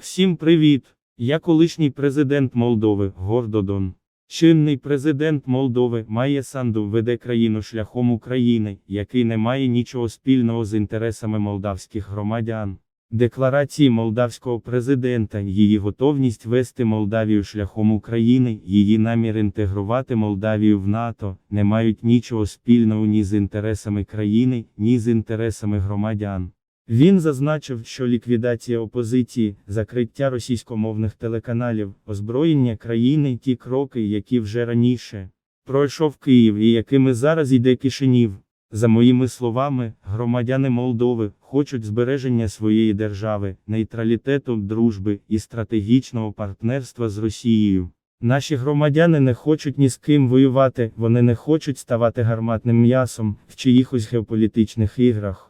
Всім привіт! Я колишній президент Молдови Гордодон. Чинний президент Молдови Майя Санду веде країну шляхом України, який не має нічого спільного з інтересами молдавських громадян. Декларації молдавського президента, її готовність вести Молдавію шляхом України, її намір інтегрувати Молдавію в НАТО, не мають нічого спільного ні з інтересами країни, ні з інтересами громадян. Він зазначив, що ліквідація опозиції, закриття російськомовних телеканалів, озброєння країни ті кроки, які вже раніше пройшов Київ і якими зараз йде Кишинів. За моїми словами, громадяни Молдови хочуть збереження своєї держави, нейтралітету, дружби і стратегічного партнерства з Росією. Наші громадяни не хочуть ні з ким воювати, вони не хочуть ставати гарматним м'ясом в чиїхось геополітичних іграх.